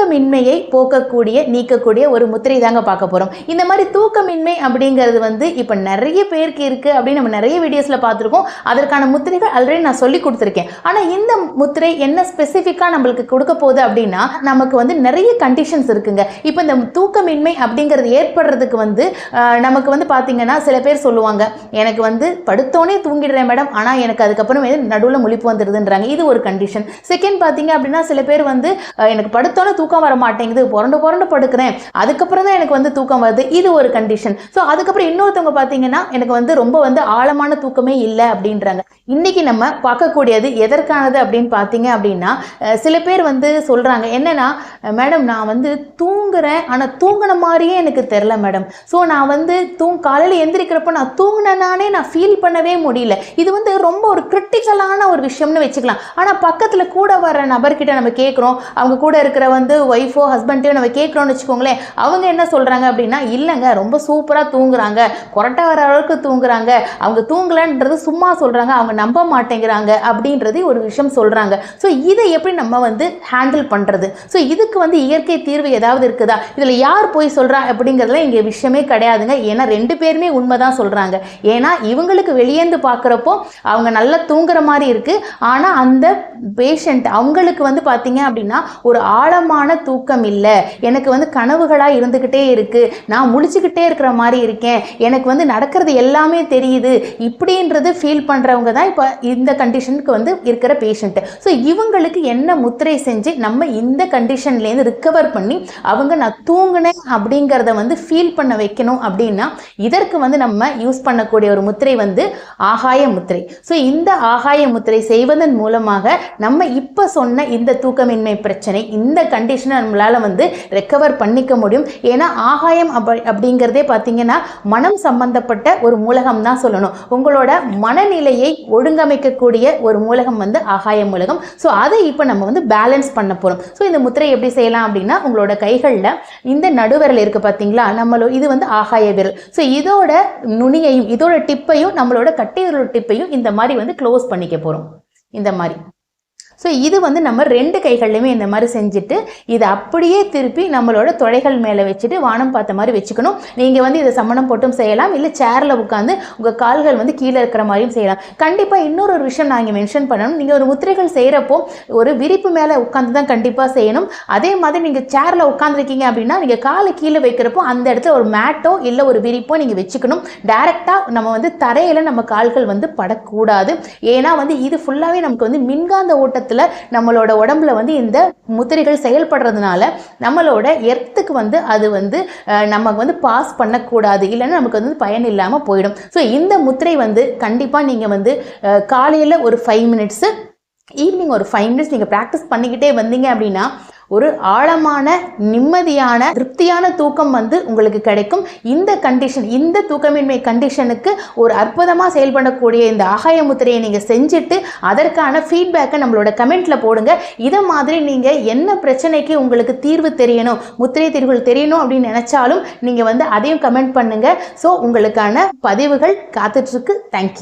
தூக்கமின்மையை போக்கக்கூடிய நீக்கக்கூடிய ஒரு முத்திரை தாங்க பார்க்க போகிறோம் இந்த மாதிரி தூக்கமின்மை அப்படிங்கிறது வந்து இப்போ நிறைய பேருக்கு இருக்குது அப்படின்னு நம்ம நிறைய வீடியோஸில் பார்த்துருக்கோம். அதற்கான முத்திரைகள் ஆல்ரெடி நான் சொல்லி கொடுத்துருக்கேன். ஆனால் இந்த முத்திரை என்ன ஸ்பெசிஃபிக்காக நம்மளுக்கு கொடுக்க போகுது அப்படின்னா நமக்கு வந்து நிறைய கண்டிஷன்ஸ் இருக்குங்க. இப்போ இந்த தூக்கமின்மை அப்படிங்கிறது ஏற்படுறதுக்கு வந்து நமக்கு வந்து பார்த்தீங்கன்னா சில பேர் சொல்லுவாங்க எனக்கு வந்து படுத்தோன்னே தூங்கிடுறேன் மேடம். ஆனால் எனக்கு அதுக்கப்புறம் நடுவில் முழிப்பு வந்துடுதுன்றாங்க. இது ஒரு கண்டிஷன் செகண்ட் பார்த்தீங்க அப்படின்னா சில பேர் வந்து எனக்கு படுத்தோன்னே தூக்கம் தூக்கம் வர மாட்டேங்குது. புரண்டு புரண்டு படுக்கிறேன் அதுக்கப்புறம் தான் எனக்கு வந்து தூக்கம் வருது. இது ஒரு கண்டிஷன் ஸோ அதுக்கப்புறம் இன்னொருத்தவங்க பார்த்தீங்கன்னா எனக்கு வந்து ரொம்ப வந்து ஆழமான தூக்கமே இல்லை அப்படின்றாங்க. இன்னைக்கு நம்ம பார்க்கக்கூடியது எதற்கானது அப்படின்னு பார்த்தீங்க அப்படின்னா சில பேர் வந்து சொல்கிறாங்க என்னென்னா மேடம் நான் வந்து தூங்குறேன். ஆனால் தூங்கின மாதிரியே எனக்கு தெரில மேடம். ஸோ நான் வந்து தூங் காலையில் எந்திரிக்கிறப்ப நான் தூங்கினேனானே நான் ஃபீல் பண்ணவே முடியல. இது வந்து ரொம்ப ஒரு கிரிட்டிக்கலான ஒரு விஷயம்னு வச்சுக்கலாம். ஆனால் பக்கத்தில் கூட வர நபர்கிட்ட நம்ம கேட்குறோம். அவங்க கூட இருக்கிற வந்து ஒய்ஃபோ ஹஸ்பண்டையோ நம்ம கேட்குறோம்னு வச்சுக்கோங்களேன் அவங்க என்ன சொல்கிறாங்க அப்படின்னா இல்லைங்க ரொம்ப சூப்பராக தூங்குறாங்க கொரட்டை வர அளவுக்கு தூங்குறாங்க அவங்க தூங்கலன்றது சும்மா சொல்கிறாங்க அவங்க நம்ப மாட்டேங்கிறாங்க அப்படின்றது ஒரு விஷயம் சொல்கிறாங்க ஸோ இதை எப்படி நம்ம வந்து ஹேண்டில் பண்ணுறது ஸோ இதுக்கு வந்து இயற்கை தீர்வு ஏதாவது இருக்குதா? இதில் யார் போய் சொல்கிறா அப்படிங்கிறதுல இங்கே விஷயமே கிடையாதுங்க. ஏன்னா ரெண்டு பேருமே உண்மை தான் சொல்கிறாங்க ஏன்னா இவங்களுக்கு வெளியேந்து பார்க்குறப்போ அவங்க நல்லா தூங்குற மாதிரி இருக்குது ஆனால் அந்த பேஷண்ட் அவங்களுக்கு வந்து பார்த்தீங்க அப்படின்னா ஒரு ஆழமான தூக்கம் இல்லை எனக்கு வந்து கனவுகளாக இருந்துக்கிட்டே இருக்குது நான் முழிச்சுக்கிட்டே இருக்கிற மாதிரி இருக்கேன். எனக்கு வந்து நடக்கிறது எல்லாமே தெரியுது. இப்படின்றது ஃபீல் பண்ணுறவங்க தான் இப்போ இந்த கண்டிஷனுக்கு வந்து இருக்கிற பேஷண்ட்டு ஸோ இவங்களுக்கு என்ன முத்திரை செஞ்சு நம்ம இந்த கண்டிஷன்லேருந்து ரிக்கவர் பண்ணி அவங்க நான் தூங்கினேன் அப்படிங்கிறத வந்து ஃபீல் பண்ண வைக்கணும் அப்படின்னா இதற்கு வந்து நம்ம யூஸ் பண்ணக்கூடிய ஒரு முத்திரை வந்து ஆகாய முத்திரை. ஸோ இந்த ஆகாய முத்திரை செய்வதன் மூலமாக நம்ம இப்போ சொன்ன இந்த தூக்கமின்மை பிரச்சனை இந்த கண்டிஷன் நம்மளால் வந்து ரெக்கவர் பண்ணிக்க முடியும். ஏன்னா ஆகாயம் அப்ப அப்படிங்கிறதே பார்த்தீங்கன்னா மனம் சம்பந்தப்பட்ட ஒரு மூலகம் தான் சொல்லணும். உங்களோட மனநிலையை ஒழுங்கமைக்கக்கூடிய ஒரு மூலகம் வந்து ஆகாய மூலகம். ஸோ அதை இப்போ நம்ம வந்து பேலன்ஸ் பண்ண போகிறோம் ஸோ இந்த முத்திரை எப்படி செய்யலாம் அப்படின்னா உங்களோட கைகளில் இந்த நடுவிரல் இருக்குது பார்த்தீங்களா நம்மளோ இது வந்து ஆகாய விரல். ஸோ இதோட நுனியையும் இதோட டிப்பையும் நம்மளோட கட்டை விரல் டிப்பையும் இந்த மாதிரி வந்து க்ளோஸ் பண்ணிக்க போகிறோம் இந்த மாதிரி. ஸோ இது வந்து நம்ம ரெண்டு கைகள்லையுமே இந்த மாதிரி செஞ்சுட்டு இதை அப்படியே திருப்பி நம்மளோட தொடைகள் மேலே வச்சுட்டு வானம் பார்த்த மாதிரி வச்சுக்கணும். நீங்கள் வந்து இதை சம்மணம் போட்டும் செய்யலாம் இல்லை சேரில் உட்காந்து உங்கள் கால்கள் வந்து கீழே இருக்கிற மாதிரியும் செய்யலாம். கண்டிப்பாக இன்னொரு ஒரு விஷயம் நான் இங்கே மென்ஷன் பண்ணணும். நீங்கள் ஒரு முத்திரைகள் செய்கிறப்போ ஒரு விரிப்பு மேலே உட்காந்து தான் கண்டிப்பாக செய்யணும். அதே மாதிரி நீங்கள் சேரில் உட்காந்துருக்கீங்க அப்படின்னா நீங்கள் காலை கீழே வைக்கிறப்போ அந்த இடத்துல ஒரு மேட்டோ இல்லை ஒரு விரிப்போ நீங்கள் வச்சுக்கணும். டேரெக்டாக நம்ம வந்து தரையில் நம்ம கால்கள் வந்து படக்கூடாது. ஏன்னா வந்து இது ஃபுல்லாகவே நமக்கு வந்து மின்காந்த நேரத்தில் நம்மளோட உடம்புல வந்து இந்த முத்திரைகள் செயல்படுறதுனால நம்மளோட எர்த்துக்கு வந்து அது வந்து நமக்கு வந்து பாஸ் பண்ணக்கூடாது. இல்லைன்னா நமக்கு வந்து பயன் இல்லாமல் போயிடும். ஸோ இந்த முத்திரை வந்து கண்டிப்பாக நீங்கள் வந்து காலையில் ஒரு ஃபைவ் மினிட்ஸு ஈவினிங் ஒரு ஃபைவ் மினிட்ஸ் நீங்கள் ப்ராக்டிஸ் பண்ணிக்கிட்டே வந்தீங்க அப்படின்னா ஒரு ஆழமான நிம்மதியான திருப்தியான தூக்கம் வந்து உங்களுக்கு கிடைக்கும். இந்த கண்டிஷன் இந்த தூக்கமின்மை கண்டிஷனுக்கு ஒரு அற்புதமாக செயல்படக்கூடிய இந்த ஆகாய முத்திரையை நீங்கள் செஞ்சுட்டு அதற்கான ஃபீட்பேக்கை நம்மளோட கமெண்ட்டில் போடுங்க. இதை மாதிரி நீங்கள் என்ன பிரச்சனைக்கு உங்களுக்கு தீர்வு தெரியணும் முத்திரை தீர்வுகள் தெரியணும் அப்படின்னு நினச்சாலும் நீங்கள் வந்து அதையும் கமெண்ட் பண்ணுங்கள் ஸோ உங்களுக்கான பதிவுகள் காத்துட்ருக்கு தேங்க்யூ